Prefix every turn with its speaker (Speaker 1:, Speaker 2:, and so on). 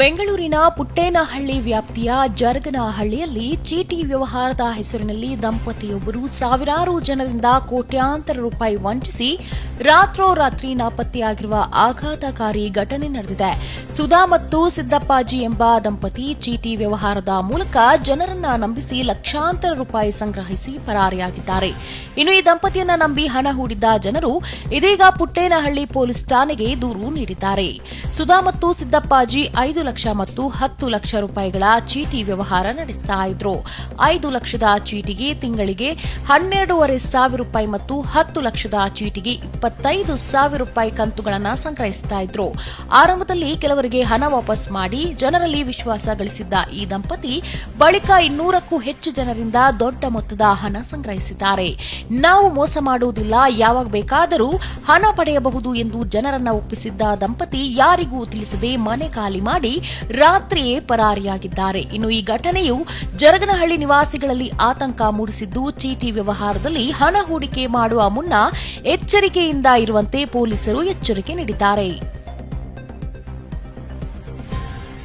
Speaker 1: ಬೆಂಗಳೂರಿನ ಪುಟ್ಟೇನಹಳ್ಳಿ ವ್ಯಾಪ್ತಿಯ ಜರಗನಹಳ್ಳಿಯಲ್ಲಿ ಚೀಟಿ ವ್ಯವಹಾರದ ಹೆಸರಿನಲ್ಲಿ ದಂಪತಿಯೊಬ್ಬರು ಸಾವಿರಾರು ಜನರಿಂದ ಕೋಟ್ಯಾಂತರ ರೂಪಾಯಿ ವಂಚಿಸಿ ರಾತ್ರೋರಾತ್ರಿ ನಾಪತ್ತೆಯಾಗಿರುವ ಆಘಾತಕಾರಿ ಘಟನೆ ನಡೆದಿದೆ. ಸುಧಾ ಮತ್ತು ಸಿದ್ದಪ್ಪಾಜಿ ಎಂಬ ದಂಪತಿ ಚೀಟಿ ವ್ಯವಹಾರದ ಮೂಲಕ ಜನರನ್ನ ನಂಬಿಸಿ ಲಕ್ಷಾಂತರ ರೂಪಾಯಿ ಸಂಗ್ರಹಿಸಿ ಪರಾರಿಯಾಗಿದ್ದಾರೆ. ಇನ್ನು ಈ ದಂಪತಿಯನ್ನ ನಂಬಿ ಹಣ ಹೂಡಿದ್ದ ಜನರು ಇದೀಗ ಪುಟ್ಟೇನಹಳ್ಳಿ ಪೊಲೀಸ್ ಠಾಣೆಗೆ ದೂರು ನೀಡಿದ್ದಾರೆ. ಸುಧಾ ಮತ್ತು ಸಿದ್ದಪ್ಪಾಜಿ ಐದು ಲಕ್ಷ ಮತ್ತು ಹತ್ತು ಲಕ್ಷ ರೂಪಾಯಿಗಳ ಚೀಟಿ ವ್ಯವಹಾರ ನಡೆಸ್ತಾ ಇದ್ರು. ಐದು ಲಕ್ಷದ ಚೀಟಿಗೆ ತಿಂಗಳಿಗೆ ಹನ್ನೆರಡೂವರೆ ಸಾವಿರ ರೂಪಾಯಿ ಮತ್ತು ಹತ್ತು ಲಕ್ಷದ ಚೀಟಿಗೆ ಇಪ್ಪತ್ತೈದು ಸಾವಿರ ರೂಪಾಯಿ ಕಂತುಗಳನ್ನು ಸಂಗ್ರಹಿಸ್ತಾ ಇದ್ರು. ಆರಂಭದಲ್ಲಿ ಕೆಲವರಿಗೆ ಹಣ ವಾಪಸ್ ಮಾಡಿ ಜನರಲ್ಲಿ ವಿಶ್ವಾಸ ಗಳಿಸಿದ್ದ ಈ ದಂಪತಿ ಬಳಿಕ ಇನ್ನೂರಕ್ಕೂ ಹೆಚ್ಚು ಜನರಿಂದ ದೊಡ್ಡ ಮೊತ್ತದ ಹಣ ಸಂಗ್ರಹಿಸಿದ್ದಾರೆ. ನಾವು ಮೋಸ ಮಾಡುವುದಿಲ್ಲ, ಯಾವಾಗ ಬೇಕಾದರೂ ಹಣ ಪಡೆಯಬಹುದು ಎಂದು ಜನರನ್ನ ಒಪ್ಪಿಸಿದ್ದ ದಂಪತಿ ಯಾರಿಗೂ ತಿಳಿಸದೆ ಮನೆ ಖಾಲಿ ಮಾಡಿ ರಾತ್ರಿಯೇ ಪರಾರಿಯಾಗಿದ್ದಾರೆ. ಇನ್ನು ಈ ಘಟನೆಯು ಜರಗನಹಳ್ಳಿ ನಿವಾಸಿಗಳಲ್ಲಿ ಆತಂಕ ಮೂಡಿಸಿದ್ದು, ಚೀಟಿ ವ್ಯವಹಾರದಲ್ಲಿ ಹಣ ಹೂಡಿಕೆ ಮಾಡುವ ಮುನ್ನ ಎಚ್ಚರಿಕೆಯಿಂದ ಇರುವಂತೆ ಪೊಲೀಸರು ಎಚ್ಚರಿಕೆ ನೀಡಿದ್ದಾರೆ.